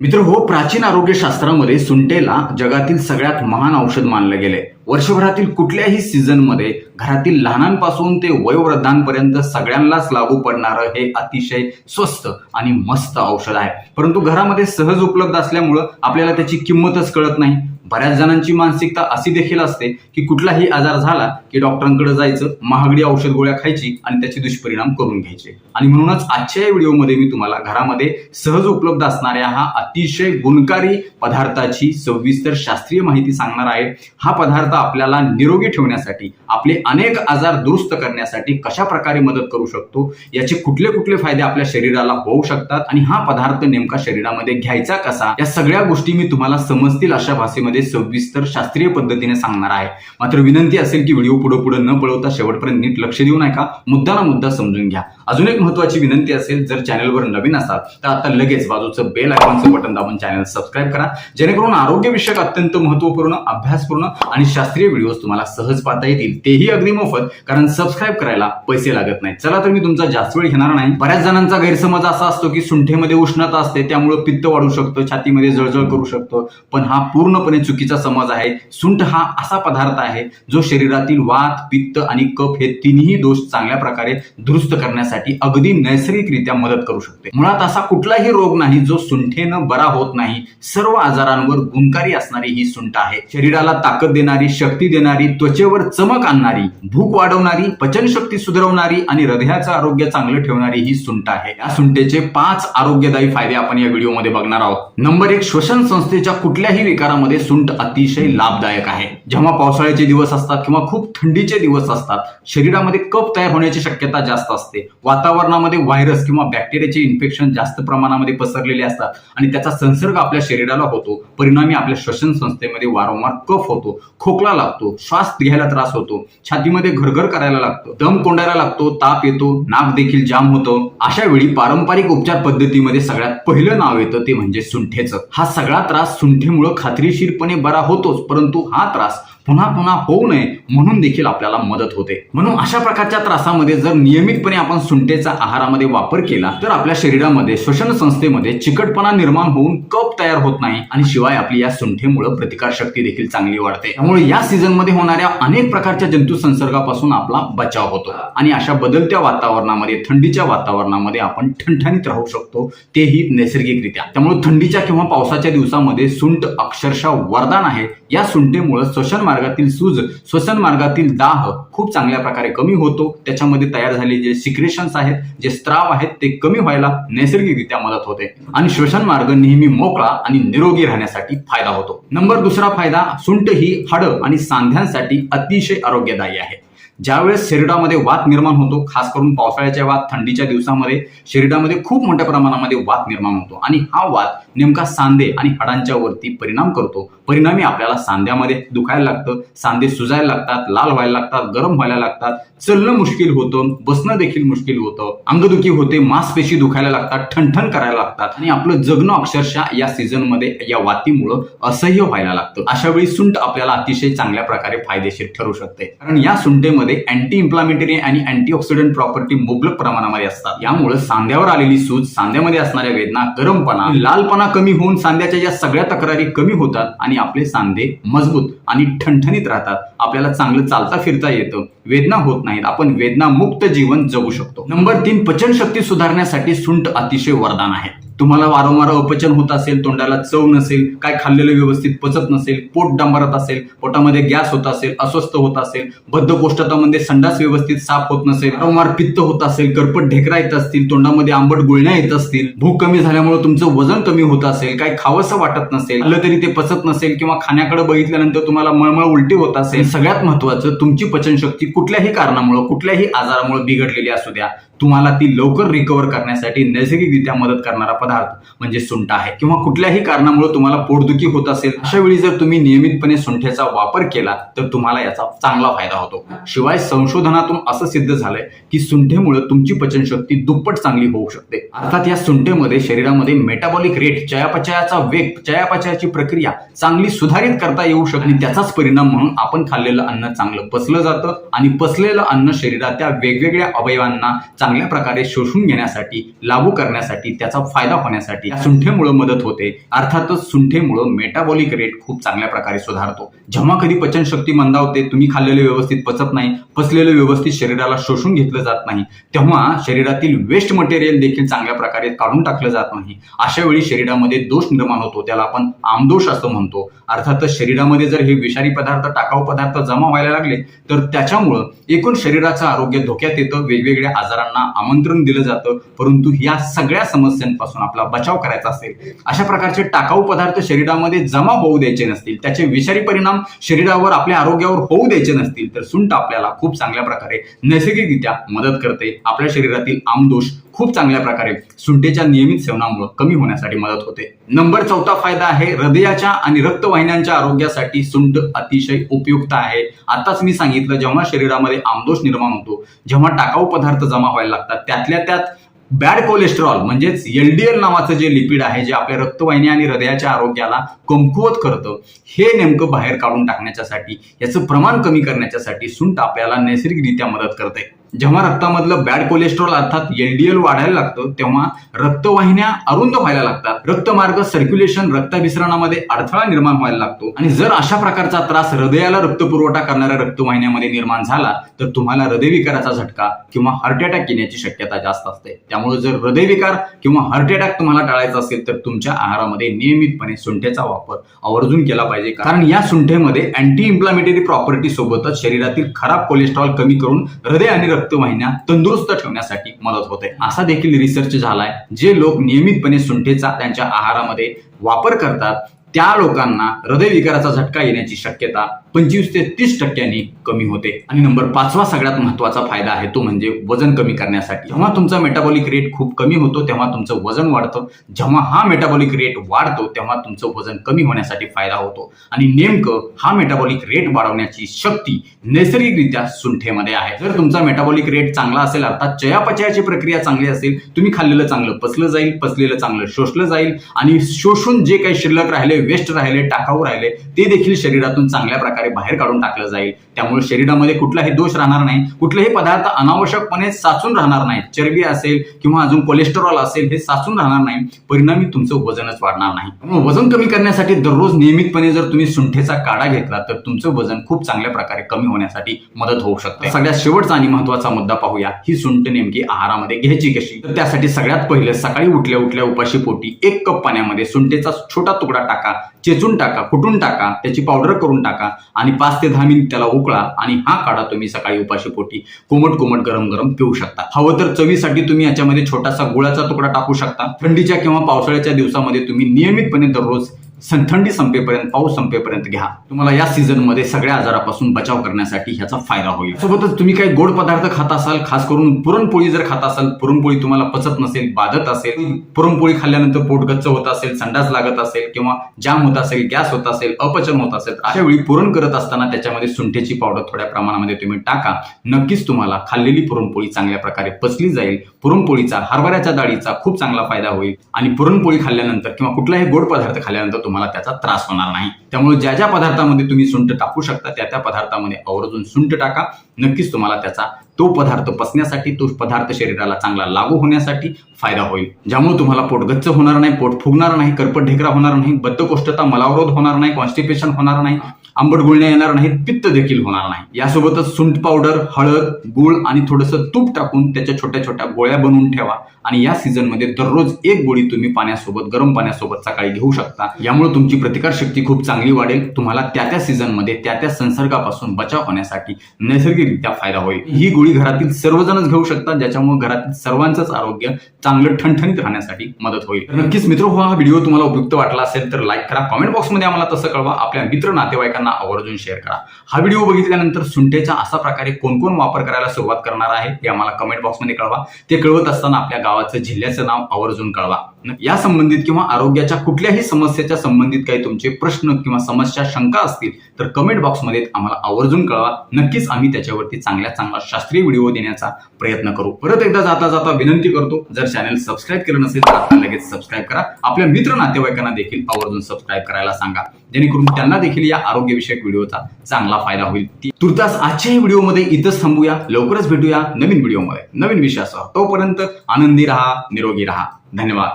मित्र हो प्राचीन आरोग्यशास्त्रामध्ये सुंटेला जगातील सगळ्यात महान औषध मानलं गेले. वर्षभरातील कुठल्याही सीझनमध्ये घरातील लहानांपासून ते वयोवृद्धांपर्यंत सगळ्यांनाच लागू पडणारं हे अतिशय स्वस्त आणि मस्त औषध आहे. परंतु घरामध्ये सहज उपलब्ध असल्यामुळं आपल्याला त्याची किंमतच कळत नाही. बऱ्याच जणांची मानसिकता अशी देखील असते की कुठलाही आजार झाला की डॉक्टरांकडे जायचं महागडी औषध गोळ्या खायची आणि त्याचे दुष्परिणाम करून घ्यायचे. आणि म्हणूनच आजच्या या व्हिडिओमध्ये मी तुम्हाला घरामध्ये सहज उपलब्ध असणाऱ्या हा अतिशय गुणकारी पदार्थाची सविस्तर शास्त्रीय माहिती सांगणार आहे. हा पदार्थ आपल्याला निरोगी ठेवण्यासाठी आपले अनेक आजार दुरुस्त करण्यासाठी कशा प्रकारे मदत करू शकतो याचे कुठले कुठले फायदे आपल्या शरीराला होऊ शकतात आणि हा पदार्थ नेमका शरीरामध्ये घ्यायचा कसा या सगळ्या गोष्टी मी तुम्हाला समजतील अशा भाषेमध्ये सविस्तर शास्त्रीय पद्धतीने सांगणार आहे. मात्र विनंती असेल की व्हिडिओ पुढे पुढे न पळवता शेवटपर्यंत नीट लक्ष देऊ नका. मुद्दा ना मुद्दा समजून घ्या. अजून एक महत्वाची विनंती असेल जर चॅनलवर नवीन असाल तर आता लगेच बाजूचं बेल आयकॉनचं बटन दाबून चॅनल सबस्क्राईब करा. जेणेकरून आरोग्यविषयक अत्यंत महत्त्वपूर्ण अभ्यासपूर्ण आणि शास्त्रीय व्हिडिओज तुम्हाला सहज पाहता येतील. तेही अगदी मोफत कारण सबस्क्राईब करायला पैसे लागत नाही चला तर मी तुमचा जास्त वेळ घेणार नाही. बऱ्याच जणांचा गैरसमज असा असतो की सुंठेमध्ये उष्णता असते त्यामुळे पित्त वाढू शकतं छातीमध्ये जळजळ करू शकतो. पण हा पूर्णपणे चुकीचा समज आहे. सुंठ हा असा पदार्थ आहे जो शरीरातील वात पित्त आणि कफ हे तिन्ही दोष चांगल्या प्रकारे दुरुस्त करण्यासाठी अगदी नैसर्गिकरित्या मदत करू शकते. मुळात असा कुठलाही रोग नाही जो सुंठेनं बरा होत नाही. सर्व आजारांवर गुणकारी असणारी ही सुंठ आहे. शरीराला ताकद देणारी शक्ती देणारी त्वचेवर चमक आणणारी भूक वाढवणारी पचनशक्ती सुधारवणारी आणि हृदयाचं आरोग्य चांगलं ठेवणारी ही सुंठ आहे. या सुंठेचे पाच आरोग्यदायी फायदे आपण या व्हिडिओमध्ये बघणार आहोत. नंबर एक श्वसन संस्थेच्या कुठल्याही विकारामध्ये सुंठ अतिशय लाभदायक आहे. जेव्हा पावसाळ्याचे दिवस असतात किंवा खूप थंडीचे दिवस असतात शरीरामध्ये कप तयार होण्याची शक्यता जास्त असते. वातावरणामध्ये व्हायरस किंवा बॅक्टेरियाचे इन्फेक्शन जास्त प्रमाणामध्ये पसरलेले असतात आणि त्याचा संसर्ग आपल्या शरीराला होतो. परिणामी आपल्या श्वसन संस्थेमध्ये वारंवार कफ होतो खोकला लागतो श्वास घ्यायला त्रास होतो छातीमध्ये घरघर करायला लागतो दम कोंडायला लागतो ताप येतो नाक देखील जाम होतो. अशा वेळी पारंपरिक उपचार पद्धतीमध्ये सगळ्यात पहिलं नाव येतं ते म्हणजे सुंठेचं. हा सगळा त्रास सुंठेमुळे खात्रीशीरपणे बरा होतोच परंतु हा त्रास पुन्हा पुन्हा होऊ नये म्हणून देखील आपल्याला मदत होते. म्हणून अशा प्रकारच्या त्रासामध्ये जर नियमितपणे आपण सुंठेचा आहारामध्ये वापर केला तर आपल्या शरीरामध्ये श्वसन संस्थेमध्ये चिकटपणा निर्माण होऊन कप तयार होत नाही आणि शिवाय आपली या सुंठेमुळे प्रतिकार शक्ती देखील चांगली वाढते. त्यामुळे या सीझनमध्ये होणाऱ्या अनेक प्रकारच्या जंतू संसर्गापासून आपला बचाव होतो. आणि अशा बदलत्या वातावरणामध्ये थंडीच्या वातावरणामध्ये आपण ठणठणीत राहू शकतो तेही नैसर्गिकरित्या. त्यामुळे थंडीच्या किंवा पावसाच्या दिवसामध्ये सुंठ अक्षरशः वरदान आहे. या सुंठेमुळे श्वसन मार्गातील सूज श्वसन मार्गातील दाह खूप चांगल्या प्रकारे कमी होतो. त्याच्यामध्ये तयार झालेले जे सिक्रेशन्स आहेत जे स्त्राव आहेत ते कमी व्हायला नैसर्गिकरित्या मदत होते. आणि श्वसन मार्ग नेहमी मोकळा आणि निरोगी राहण्यासाठी फायदा होतो. नंबर दुसरा फायदा सुंट ही हाडं आणि सांध्यांसाठी अतिशय आरोग्यदायी आहे. ज्यावेळेस शरीरामध्ये वात निर्माण होतो खास करून पावसाळ्याच्या वात थंडीच्या दिवसामध्ये शरीरामध्ये खूप मोठ्या प्रमाणामध्ये वात निर्माण होतो. आणि हा वात नेमका सांधे आणि हाडांच्या वरती परिणाम करतो. परिणामी आपल्याला सांध्यामध्ये दुखायला लागतं सांधे सुजायला लागतात लाल व्हायला लागतात गरम व्हायला लागतात चलणं मुश्किल होतं बसणं देखील मुश्किल होतं अंगदुखी होते मांसपेशी दुखायला लागतात ठणठण करायला लागतात आणि आपलं जगणं अक्षरशः या सीझनमध्ये या वातीमुळं असह्य व्हायला लागतं. अशा वेळी सुंट आपल्याला अतिशय चांगल्या प्रकारे फायदेशीर ठरू शकते. कारण या सुंठेमध्ये अँटी इम्प्लामेटरी आणि अँटीऑक्सिडंट प्रॉपर्टी मुबलक प्रमाणामध्ये असतात. यामुळे सांध्यावर आलेली सूज सांध्यामध्ये असणाऱ्या वेदना गरमपणा लालपणा कमी होऊन सांध्याच्या या सगळ्या तक्रारी कमी होतात आणि आपले सांधे मजबूत आणि ठणठणीत राहतात. आपल्याला चांगलं चालता फिरता येतं. वेदना होत नाहीत. आपण वेदना मुक्त जीवन जगू शकतो. नंबर तीन पचनशक्ती सुधारण्यासाठी सुंट अतिशय वरदान आहे. तुम्हाला वारंवार अपचन होत असेल तोंडाला चव नसेल काय खाल्लेलं व्यवस्थित पचत नसेल पोट डांबरत असेल पोटामध्ये गॅस होत असेल अस्वस्थ होत असेल बद्धकोष्ठतामध्ये संडास व्यवस्थित साफ होत नसेल वारंवार पित्त होत असेल करपट ढेकरा येत असतील तोंडामध्ये आंबट गुळण्या येत असतील भूक कमी झाल्यामुळे तुमचं वजन कमी होत असेल काय खावंसं वाटत नसेल आलं तरी ते पचत नसेल किंवा खाण्याकडे बघितल्यानंतर तुम्हाला मळमळ उलटी होत असेल सगळ्यात महत्वाचं तुमची पचनशक्ती कुठल्याही कारणामुळे कुठल्याही आजारामुळे बिघडलेली असू द्या. तुम्हाला ती लवकर रिकवर करण्यासाठी नैसर्गिकरित्या मदत करणारा पदार्थ म्हणजे सुंठ आहे. किंवा कुठल्याही कारणामुळे तुम्हाला पोटदुखी होत असेल अशा वेळी जर तुम्ही नियमितपणे सुंठ्याचा वापर केला तर तुम्हाला याचा चांगला फायदा होतो. शिवाय संशोधनातून असं सिद्ध झालंय की सुंठेमुळे तुमची पचनशक्ती दुप्पट चांगली होऊ शकते. अर्थात या सुंठेमध्ये शरीरामध्ये मेटाबॉलिक रेट चयापचयाचा वेग चयापचयाची प्रक्रिया चांगली सुधारित करता येऊ शकते. आणि त्याचाच परिणाम म्हणून आपण खाल्लेलं अन्न चांगलं पचलं जातं. आणि पचलेलं अन्न शरीरात त्या वेगवेगळ्या अवयवांना चांगल्या प्रकारे शोषून घेण्यासाठी लागू करण्यासाठी त्याचा फायदा होण्यासाठी या सुंठेमुळे मदत होते. अर्थातच सुंठेमुळे मेटाबॉलिक रेट खूप चांगल्या प्रकारे सुधारतो. जेव्हा कधी पचनशक्ती मंदावते तुम्ही खाल्लेले व्यवस्थित पचत नाही पचलेलं व्यवस्थित शरीराला शोषून घेतलं जात नाही तेव्हा शरीरातील वेस्ट मटेरियल देखील चांगल्या प्रकारे काढून टाकलं जात नाही. अशा वेळी शरीरामध्ये दोष निर्माण होतो त्याला आपण आमदोष असं म्हणतो. अर्थातच शरीरामध्ये जर हे विषारी पदार्थ टाकाऊ पदार्थ जमा व्हायला लागले तर त्याच्यामुळं एकूण शरीराचं आरोग्य धोक्यात येतं वेगवेगळ्या आजारांना आमंत्रण दिलं जातं परंतु या सगळ्या समस्यांपासून आपला बचाव करायचा असेल अशा प्रकारचे टाकाऊ पदार्थ शरीरामध्ये जमा होऊ द्यायचे नसतील त्याचे विषारी परिणाम शरीरावर आपल्या आरोग्यावर होऊ द्यायचे नसतील तर सुंठ आपल्याला खूप चांगल्या प्रकारे नैसर्गिकरित्या मदत करते आपल्या शरीरातील आमदोष खूप चांगल्या प्रकारे सुंठेच्या नियमित सेवनामुळे कमी होण्यासाठी मदत होते. नंबर चौथा फायदा आहे हृदयाच्या आणि रक्तवाहिन्यांच्या आरोग्यासाठी सुंठ अतिशय उपयुक्त आहे. आताच मी सांगितलं जेव्हा शरीरामध्ये आमदोष निर्माण होतो जेव्हा टाकाऊ पदार्थ जमा व्हायला लागतात त्यातल्या त्यात बॅड कोलेस्ट्रॉल म्हणजेच एलडीएल नावाचं जे लिपिड आहे जे आपल्या रक्तवाहिनी आणि हृदयाच्या आरोग्याला कमकुवत करतं हे नेमकं बाहेर काढून टाकण्याच्यासाठी याचं प्रमाण कमी करण्याच्यासाठी सुंठ आपल्याला नैसर्गिकरित्या मदत करते जेव्हा रक्तामधलं बॅड कोलेस्ट्रॉल अर्थात एलडीएल वाढायला लागतं तेव्हा रक्तवाहिन्या अरुंद व्हायला लागतात. रक्तमार्ग सर्क्युलेशन रक्ताभिसरणामध्ये अडथळा निर्माण व्हायला लागतो. आणि जर अशा प्रकारचा त्रास हृदयाला रक्तपुरवठा करणाऱ्या रक्तवाहिन्यामध्ये निर्माण झाला तर तुम्हाला हृदयविकाराचा झटका किंवा हार्ट अटॅक येण्याची शक्यता जास्त असते. त्यामुळे जर हृदयविकार किंवा हार्ट अटॅक तुम्हाला टाळायचा असेल तर तुमच्या आहारामध्ये नियमितपणे सुंठेचा वापर आवर्जून केला पाहिजे. कारण या सुंठेमध्ये अँटी इम्प्लामेटरी प्रॉपर्टी सोबतच शरीरातील खराब कोलेस्ट्रॉल कमी करून हृदय आणि रक्त रक्तवाहिन्या तंदुरुस्त ठेवण्यासाठी मदत होते. असा देखील रिसर्च झालाय. जे लोक नियमितपणे सुंठेचा त्यांच्या आहारामध्ये वापर करतात त्या लोकांना हृदयविकाराचा झटका येण्याची शक्यता पंचवीस ते तीस टक्क्यांनी कमी होते. आणि नंबर पाचवा सगळ्यात महत्त्वाचा फायदा आहे तो म्हणजे वजन कमी करण्यासाठी. जेव्हा तुमचा मेटाबॉलिक रेट खूप कमी होतो तेव्हा तुमचं वजन वाढतं. जेव्हा हा मेटाबॉलिक रेट वाढतो तेव्हा तुमचं वजन कमी होण्यासाठी फायदा होतो. आणि नेमकं हा मेटाबॉलिक रेट वाढवण्याची शक्ती नैसर्गिकरित्या सुंठेमध्ये आहे. जर तुमचा मेटाबॉलिक रेट चांगला असेल अर्थात चयापचयाची प्रक्रिया चांगली असेल तुम्ही खाल्लेलं चांगलं पचलं जाईल पचलेलं चांगलं शोषलं जाईल. आणि शोषून जे काही शिल्लक राहिले वेस्ट राहिले टाकाऊ राहिले ते देखील शरीरातून चांगल्या प्रकारे बाहेर काढून टाकलं जाईल. त्यामुळे शरीरामध्ये कुठलाही दोष राहणार नाही कुठलेही पदार्थ अनावश्यकपणे साचून राहणार नाही चरबी असेल किंवा अजून कोलेस्टेरॉल असेल हे साचून राहणार नाही. परिणामी तुमचं वजनच वाढणार नाही. त्यामुळे वजन कमी करण्यासाठी दररोज नियमितपणे जर तुम्ही सुंठेचा काढा घेतला तर तुमचं वजन खूप चांगल्या प्रकारे कमी होण्यासाठी मदत होऊ शकते. सगळ्यात शेवटचा आणि महत्त्वाचा मुद्दा पाहूया. ही सुंठ नेमकी आहारामध्ये घ्यायची कशी? तर त्यासाठी सगळ्यात पहिले सकाळी उठल्या उठल्या उपाशी पोटी एक कप पाण्यामध्ये सुंठेचा छोटा तुकडा टाका. चेचून टाका कुटून टाका त्याची पावडर करून टाका आणि पाच ते दहा मिनिट त्याला उकळा आणि हा काढा तुम्ही सकाळी उपाशीपोटी कोमट कोमट गरम गरम पिऊ शकता. हवं तर चवीसाठी तुम्ही याच्यामध्ये छोटासा गुळाचा तुकडा टाकू शकता. थंडीच्या किंवा पावसाळ्याच्या दिवसामध्ये तुम्ही नियमितपणे दररोज थंडी संपेपर्यंत पाऊस संपेपर्यंत घ्या. तुम्हाला या सीझनमध्ये सगळ्या आजारापासून बचाव करण्यासाठी ह्याचा फायदा होईल. सोबतच तुम्ही काही गोड पदार्थ खात असाल खास करून पुरणपोळी जर खात असाल पुरणपोळी तुम्हाला पचत नसेल बाधत असेल पुरणपोळी खाल्ल्यानंतर पोट गच्च होत असेल संडास लागत असेल किंवा जाम होत असेल गॅस होत असेल अपचन होत असेल अशा वेळी पुरण करत असताना त्याच्यामध्ये सुंठेची पावडर थोड्या प्रमाणामध्ये तुम्ही टाका. नक्कीच तुम्हाला खाल्लेली पुरणपोळी चांगल्या प्रकारे पचली जाईल. पुरणपोळीचा हरभऱ्याच्या डाळीचा खूप चांगला फायदा होईल. आणि पुरणपोळी खाल्ल्यानंतर किंवा कुठलाही गोड पदार्थ खाल्ल्यानंतर तुम्हाला त्याचा त्रास होणार नाही. त्यामुळे ज्या ज्या पदार्थामध्ये तुम्ही सुंठ टाकू शकता त्या त्या पदार्थामध्ये आवर्जून सुंठ टाका. नक्कीच तुम्हाला त्याचा तो पदार्थ पचण्यासाठी तो पदार्थ शरीराला चांगला लागू होण्यासाठी फायदा होईल. ज्यामुळे तुम्हाला पोटगच्च होणार नाही पोट फुगणार नाही करपट ढेकरा होणार नाही बद्धकोष्ठता मलावरोध होणार नाही कॉन्स्टिपेशन होणार नाही आंबट गुळण्या येणार नाहीत पित्त देखील होणार नाही. यासोबतच सुंठ पावडर हळद गुळ आणि थोडंसं तूप टाकून त्याच्या छोट्या छोट्या गोळ्या बनवून ठेवा. आणि या सीझनमध्ये दररोज एक गोळी तुम्ही पाण्यासोबत गरम पाण्यासोबत सकाळी घेऊ शकता. यामुळे तुमची प्रतिकार शक्ती खूप चांगली वाढेल. तुम्हाला त्या त्या सीझनमध्ये त्या त्या संसर्गापासून बचाव होण्यासाठी नैसर्गिकरित्या फायदा होईल. ही गोळी घरातील सर्वजणच घेऊ शकतात ज्याच्यामुळे घरातील सर्वांचंच आरोग्य चांगलं ठणठणीत राहण्यासाठी मदत होईल. नक्कीच मित्र हो हा व्हिडिओ तुम्हाला उपयुक्त वाटला असेल तर लाईक करा कमेंट बॉक्समध्ये आम्हाला तसं कळवा आपल्या मित्र नातेवाईकांना आवर्जून शेअर करा. हा व्हिडिओ बघितल्यानंतर सुंठेच्या असा प्रकारे कोण कोण वापर करायला सुरुवात करणार आहे ते आम्हाला कमेंट बॉक्समध्ये कळवा. ते कळवत असताना आपल्या गावाचं जिल्ह्याचं नाव आवर्जून कळवा. या संबंधित किंवा आरोग्याच्या कुठल्याही समस्येच्या संबंधित काही तुमचे प्रश्न किंवा समस्या शंका असतील तर कमेंट बॉक्समध्ये आम्हाला आवर्जून कळवा. नक्कीच आम्ही त्याच्यावरती चांगल्या चांगला शास्त्रीय व्हिडिओ देण्याचा प्रयत्न करू. परत एकदा जाता जाता विनंती करतो जर चॅनल सबस्क्राईब केलं नसेल तर आता लगेच सबस्क्राईब करा. आपल्या मित्र नातेवाईकांना देखील आवर्जून सबस्क्राईब करायला सांगा. जेणेकरून त्यांना देखील या आरोग्यविषयक व्हिडिओचा चांगला फायदा होईल. तुर्तास आजच्याही व्हिडिओमध्ये इथंच थांबूया. लवकरच भेटूया नवीन व्हिडिओमध्ये. नवीन विषयासह. तोपर्यंत आनंदी राहा निरोगी राहा. धन्यवाद.